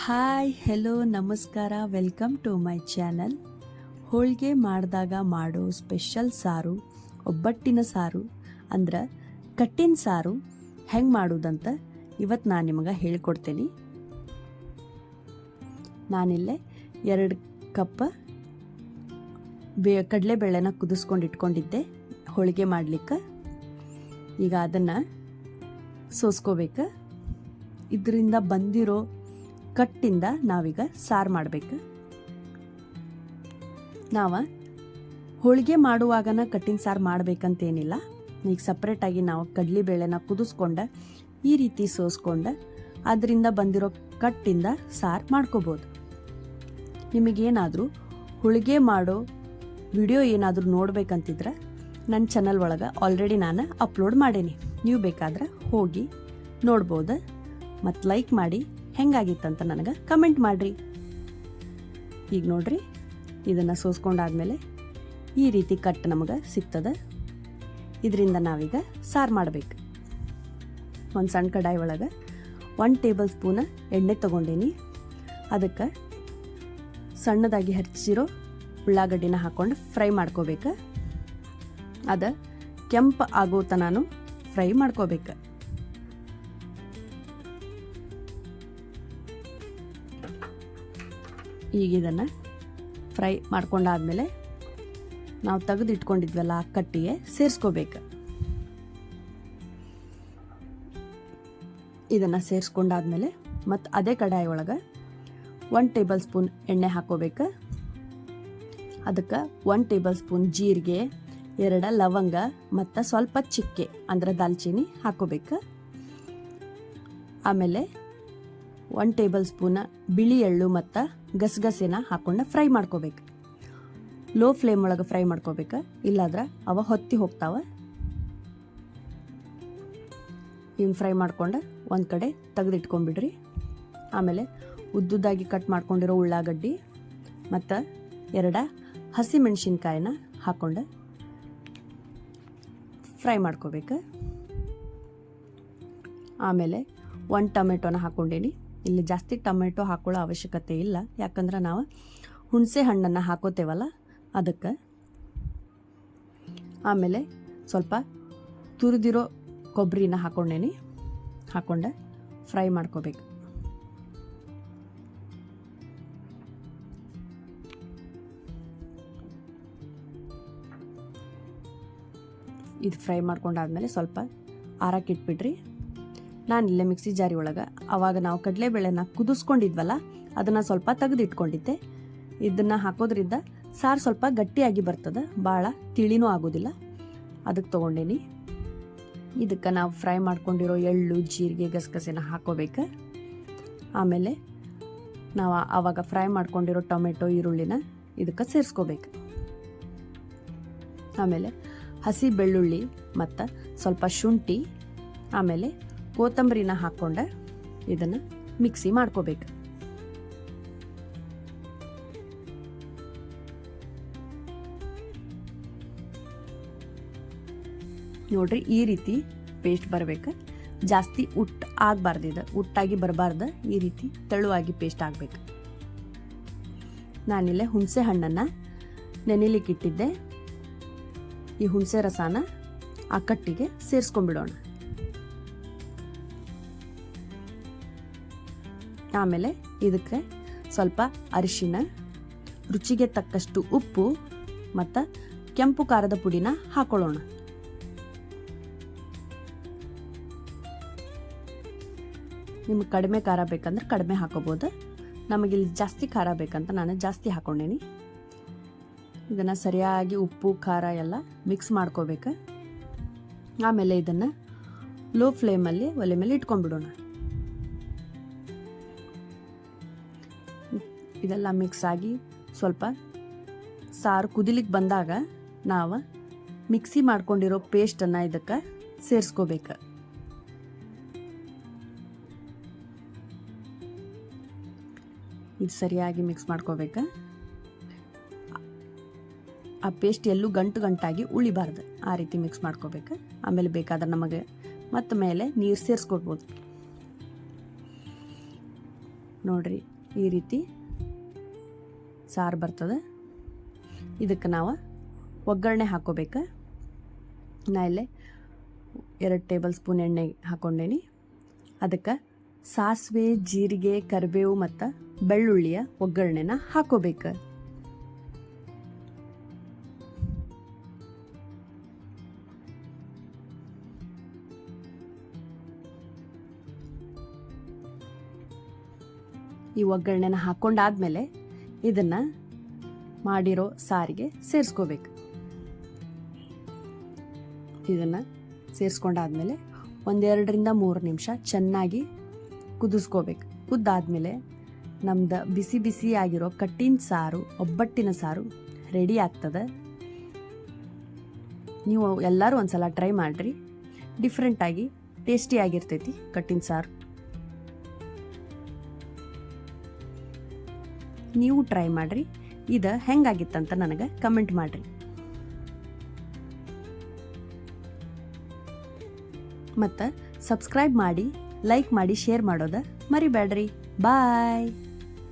Hi hello ನಮಸ್ಕಾರ welcome to my channel ಹೋಳಿಗೆ ಮಾಡಿದಾಗ ಮಾಡೋ ಸ್ಪೆಷಲ್ ಸಾರು, ಒಬ್ಬಟ್ಟಿನ ಸಾರು, ಅಂದ್ರೆ ಕಟ್ಟಿನ ಸಾರು ಹೆಂಗೆ ಮಾಡೋದಂತ ಇವತ್ತು ನಾನು ನಿಮಗೆ ಹೇಳ್ಕೊಡ್ತೀನಿ. ನಾನಿಲ್ಲೇ ಎರಡು ಕಪ್ ಬೇ, ಕಡಲೆಬೇಳೆನ ಕುದಿಸ್ಕೊಂಡು ಇಟ್ಕೊಂಡಿದ್ದೆ, ಹೋಳಿಗೆ ಮಾಡ್ಲಿಕ್ಕೆ. ಈಗ ಅದನ್ನು ಸೋಸ್ಕೋಬೇಕು. ಇದರಿಂದ ಬಂದಿರೋ ಕಟ್ಟಿಂದ ನಾವೀಗ ಸಾರು ಮಾಡಬೇಕು. ನಾವು ಹೋಳಿಗೆ ಮಾಡುವಾಗನ ಕಟ್ಟಿನ ಸಾರು ಮಾಡಬೇಕಂತೇನಿಲ್ಲ. ಈಗ ಸಪ್ರೇಟಾಗಿ ನಾವು ಕಡಲೆಬೇಳೆನ ಕುದಿಸ್ಕೊಂಡು ಈ ರೀತಿ ಸೋಸ್ಕೊಂಡು ಅದರಿಂದ ಬಂದಿರೋ ಕಟ್ಟಿಂದ ಸಾರು ಮಾಡ್ಕೋಬೋದು. ನಿಮಗೇನಾದರೂ ಹೋಳಿಗೆ ಮಾಡೋ ವಿಡಿಯೋ ಏನಾದರೂ ನೋಡ್ಬೇಕಂತಿದ್ರೆ ನನ್ನ ಚಾನಲ್ ಒಳಗೆ ಆಲ್ರೆಡಿ ನಾನು ಅಪ್ಲೋಡ್ ಮಾಡೇನಿ. ನೀವು ಬೇಕಾದ್ರೆ ಹೋಗಿ ನೋಡ್ಬೋದು. ಮತ್ತು ಲೈಕ್ ಮಾಡಿ. ಹೆಂಗಾಗಿತ್ತಂತ ನನಗೆ ಕಮೆಂಟ್ ಮಾಡಿರಿ. ಈಗ ನೋಡ್ರಿ, ಇದನ್ನು ಸೋಸ್ಕೊಂಡಾದ್ಮೇಲೆ ಈ ರೀತಿ ಕಟ್ ನಮಗೆ ಸಿಗ್ತದೆ. ಇದರಿಂದ ನಾವೀಗ ಸಾರು ಮಾಡಬೇಕು. ಒಂದು ಸಣ್ಣ ಕಡಾಯಿ ಒಳಗೆ ಒನ್ ಟೇಬಲ್ ಸ್ಪೂನ್ ಎಣ್ಣೆ ತಗೊಂಡೇನಿ. ಅದಕ್ಕೆ ಸಣ್ಣದಾಗಿ ಹಚ್ಚಿರೋ ಉಳ್ಳಾಗಡ್ಡಿನ ಹಾಕೊಂಡು ಫ್ರೈ ಮಾಡ್ಕೋಬೇಕು. ಅದು ಕೆಂಪು ಆಗೋ ತನಾನು ಫ್ರೈ ಮಾಡ್ಕೋಬೇಕು. ಈಗ ಇದನ್ನು ಫ್ರೈ ಮಾಡ್ಕೊಂಡಾದ್ಮೇಲೆ ನಾವು ತೆಗೆದು ಇಟ್ಕೊಂಡಿದ್ವಲ್ಲ ಆ ಕಟ್ಟಿಗೆ ಸೇರಿಸ್ಕೋಬೇಕು. ಇದನ್ನು ಸೇರಿಸ್ಕೊಂಡಾದ್ಮೇಲೆ ಮತ್ತು ಅದೇ ಕಡಾಯಿ ಒಳಗೆ ಒನ್ ಟೇಬಲ್ ಸ್ಪೂನ್ ಎಣ್ಣೆ ಹಾಕೋಬೇಕು ಅದಕ್ಕೆ ಒನ್ ಟೇಬಲ್ ಸ್ಪೂನ್ ಜೀರಿಗೆ, ಎರಡು ಲವಂಗ ಮತ್ತು ಸ್ವಲ್ಪ ಚಿಕ್ಕೆ, ಅಂದ್ರೆ ದಾಲ್ಚಿನ್ನಿ ಹಾಕೋಬೇಕು ಆಮೇಲೆ ಒನ್ ಟೇಬಲ್ ಸ್ಪೂನ್ ಬಿಳಿ ಎಳ್ಳು ಮತ್ತು ಗಸಗಸೆನ ಹಾಕೊಂಡು ಫ್ರೈ ಮಾಡ್ಕೋಬೇಕು. ಲೋ ಫ್ಲೇಮ್ ಒಳಗೆ ಫ್ರೈ ಮಾಡ್ಕೋಬೇಕು. ಇಲ್ಲಾದ್ರೆ ಅವ ಹೊತ್ತಿ ಹೋಗ್ತಾವ. ಹಿಂಗೆ ಫ್ರೈ ಮಾಡ್ಕೊಂಡು ಒಂದು ಕಡೆ ತೆಗೆದಿಟ್ಕೊಂಬಿಡ್ರಿ ಆಮೇಲೆ ಉದ್ದುದ್ದಾಗಿ ಕಟ್ ಮಾಡ್ಕೊಂಡಿರೋ ಉಳ್ಳಾಗಡ್ಡಿ ಮತ್ತು ಎರಡ ಹಸಿ ಹಾಕ್ಕೊಂಡು ಫ್ರೈ ಮಾಡ್ಕೋಬೇಕು. ಆಮೇಲೆ ಒಂದು ಟೊಮೆಟೊನ ಹಾಕ್ಕೊಂಡೀನಿ ಇಲ್ಲಿ ಜಾಸ್ತಿ ಟೊಮೆಟೊ ಹಾಕೊಳ್ಳೋ ಅವಶ್ಯಕತೆ ಇಲ್ಲ. ಯಾಕಂದ್ರೆ ನಾವು ಹುಣಸೆ ಹಣ್ಣನ್ನು ಹಾಕೋತೇವಲ್ಲ, ಅದಕ್ಕೆ. ಆಮೇಲೆ ಸ್ವಲ್ಪ ತುರಿದಿರೋ ಕೊಬ್ಬರಿನ ಹಾಕೊಂಡೇನಿ. ಹಾಕೊಂಡೆ ಫ್ರೈ ಮಾಡ್ಕೋಬೇಕು. ಇದು ಫ್ರೈ ಮಾಡ್ಕೊಂಡಾದ್ಮೇಲೆ ಸ್ವಲ್ಪ ಆರಕ್ಕೆ ಇಟ್ಬಿಡ್ರಿ. ನಾನು ಇಲ್ಲೇ ಮಿಕ್ಸಿ ಜಾರಿ ಒಳಗೆ. ಅವಾಗ ನಾವು ಕಡಲೆಬೇಳೆನ ಕುದಿಸ್ಕೊಂಡಿದ್ವಲ್ಲ, ಅದನ್ನು ಸ್ವಲ್ಪ ತೆಗೆದಿಟ್ಕೊಂಡಿದ್ದೆ. ಇದನ್ನು ಹಾಕೋದ್ರಿಂದ ಸಾರು ಸ್ವಲ್ಪ ಗಟ್ಟಿಯಾಗಿ ಬರ್ತದೆ ಭಾಳ ತಿಳಿನೂ ಆಗೋದಿಲ್ಲ. ಅದಕ್ಕೆ ತೊಗೊಂಡೇನಿ. ಇದಕ್ಕೆ ನಾವು ಫ್ರೈ ಮಾಡ್ಕೊಂಡಿರೋ ಎಳ್ಳು, ಜೀರಿಗೆ, ಗಸಗಸೆನ ಹಾಕೋಬೇಕು. ಆಮೇಲೆ ನಾವು ಆವಾಗ ಫ್ರೈ ಮಾಡ್ಕೊಂಡಿರೋ ಟೊಮೆಟೊ, ಈರುಳ್ಳಿನ ಇದಕ್ಕೆ ಸೇರಿಸ್ಕೋಬೇಕು. ಆಮೇಲೆ ಹಸಿ ಬೆಳ್ಳುಳ್ಳಿ ಮತ್ತು ಸ್ವಲ್ಪ ಶುಂಠಿ, ಆಮೇಲೆ ಕೊತ್ತಂಬರಿನ ಹಾಕ್ಕೊಂಡೆ. ಇದನ್ನು ಮಿಕ್ಸಿ ಮಾಡ್ಕೋಬೇಕು. ನೋಡ್ರಿ ಈ ರೀತಿ ಪೇಸ್ಟ್ ಬರಬೇಕು. ಜಾಸ್ತಿ ಉಟ್ ಆಗಬಾರ್ದು ಇದು. ಉಟ್ಟಾಗಿ ಬರಬಾರ್ದು. ಈ ರೀತಿ ತೆಳುವಾಗಿ ಪೇಸ್ಟ್ ಆಗಬೇಕು. ನಾನಿಲ್ಲೇ ಹುಣಸೆ ಹಣ್ಣನ್ನು ನೆನೆಲಿಕ್ಕಿಟ್ಟಿದ್ದೆ. ಈ ಹುಣಸೆ ರಸನ ಆ ಕಟ್ಟಿಗೆ ಸೇರಿಸ್ಕೊಂಡ್ಬಿಡೋಣ. ಆಮೇಲೆ ಇದಕ್ಕೆ ಸ್ವಲ್ಪ ಅರಿಶಿನ, ರುಚಿಗೆ ತಕ್ಕಷ್ಟು ಉಪ್ಪು ಮತ್ತು ಕೆಂಪು ಖಾರದ ಪುಡಿನ ಹಾಕೊಳ್ಳೋಣ. ನಿಮ್ಗೆ ಕಡಿಮೆ ಖಾರ ಬೇಕಂದ್ರೆ ಕಡಿಮೆ ಹಾಕೋಬೋದು. ನಮಗಿಲ್ಲಿ ಜಾಸ್ತಿ ಖಾರ ಬೇಕಂತ ನಾನು ಜಾಸ್ತಿ ಹಾಕೊಂಡೇನಿ. ಇದನ್ನು ಸರಿಯಾಗಿ ಉಪ್ಪು, ಖಾರ ಎಲ್ಲ ಮಿಕ್ಸ್ ಮಾಡ್ಕೋಬೇಕು. ಆಮೇಲೆ ಇದನ್ನು ಲೋ ಫ್ಲೇಮಲ್ಲಿ ಒಲೆ ಮೇಲೆ ಇಟ್ಕೊಂಡ್ಬಿಡೋಣ. ಇದೆಲ್ಲ ಮಿಕ್ಸ್ ಆಗಿ ಸ್ವಲ್ಪ ಸಾರು ಕುದಿಲಿಕ್ಕೆ ಬಂದಾಗ ನಾವು ಮಿಕ್ಸಿ ಮಾಡ್ಕೊಂಡಿರೋ ಪೇಸ್ಟನ್ನು ಇದಕ್ಕೆ ಸೇರಿಸ್ಕೋಬೇಕು. ಇದು ಸರಿಯಾಗಿ ಮಿಕ್ಸ್ ಮಾಡ್ಕೋಬೇಕು. ಆ ಪೇಸ್ಟ್ ಎಲ್ಲೂ ಗಂಟು ಗಂಟಾಗಿ ಉಳಿಬಾರ್ದು. ಆ ರೀತಿ ಮಿಕ್ಸ್ ಮಾಡ್ಕೋಬೇಕು. ಆಮೇಲೆ ಬೇಕಾದ್ರೆ ನಮಗೆ ಮತ್ತು ಮೇಲೆ ನೀರು ಸೇರಿಸ್ಕೊಡ್ಬೋದು ನೋಡ್ರಿ, ಈ ರೀತಿ ಸಾರು ಬರ್ತದೆ. ಇದಕ್ಕೆ ನಾವು ಒಗ್ಗರಣೆ ಹಾಕೋಬೇಕು ನಾ ಇಲ್ಲೇ ಎರಡು ಟೇಬಲ್ ಸ್ಪೂನ್ ಎಣ್ಣೆ ಹಾಕ್ಕೊಂಡೇನಿ. ಅದಕ್ಕೆ ಸಾಸಿವೆ, ಜೀರಿಗೆ, ಕರಿಬೇವು ಮತ್ತು ಬೆಳ್ಳುಳ್ಳಿಯ ಒಗ್ಗರಣೆನ ಹಾಕೋಬೇಕು ಈ ಒಗ್ಗರಣೆನ ಹಾಕ್ಕೊಂಡಾದ್ಮೇಲೆ ಇದನ್ನು ಮಾಡಿರೋ ಸಾರಿಗೆ ಸೇರಿಸ್ಕೋಬೇಕು. ಇದನ್ನು ಸೇರಿಸ್ಕೊಂಡಾದ್ಮೇಲೆ ಒಂದೆರಡರಿಂದ ಮೂರು ನಿಮಿಷ ಚೆನ್ನಾಗಿ ಕುದಿಸ್ಕೋಬೇಕು. ಕುದ್ದಾದ್ಮೇಲೆ ನಮ್ದು ಬಿಸಿ ಬಿಸಿ ಆಗಿರೋ ಕಟ್ಟಿನ ಸಾರು, ಒಬ್ಬಟ್ಟಿನ ಸಾರು ರೆಡಿ ಆಗ್ತದೆ. ನೀವು ಎಲ್ಲರೂ ಒಂದ್ಸಲ ಟ್ರೈ ಮಾಡಿರಿ. ಡಿಫ್ರೆಂಟಾಗಿ ಟೇಸ್ಟಿಯಾಗಿರ್ತೈತಿ ಕಟ್ಟಿನ ಸಾರು. ನೀವು ಟ್ರೈ ಮಾಡಿರಿ. ಇದು ಹೆಂಗಾಗಿತ್ತಂತ ನನಗೆ ಕಮೆಂಟ್ ಮಾಡಿರಿ. ಮತ್ತು ಸಬ್ಸ್ಕ್ರೈಬ್ ಮಾಡಿ ಲೈಕ್ ಮಾಡಿ ಶೇರ್ ಮಾಡೋದ ಮರಿಬೇಡ್ರಿ ಬಾಯ್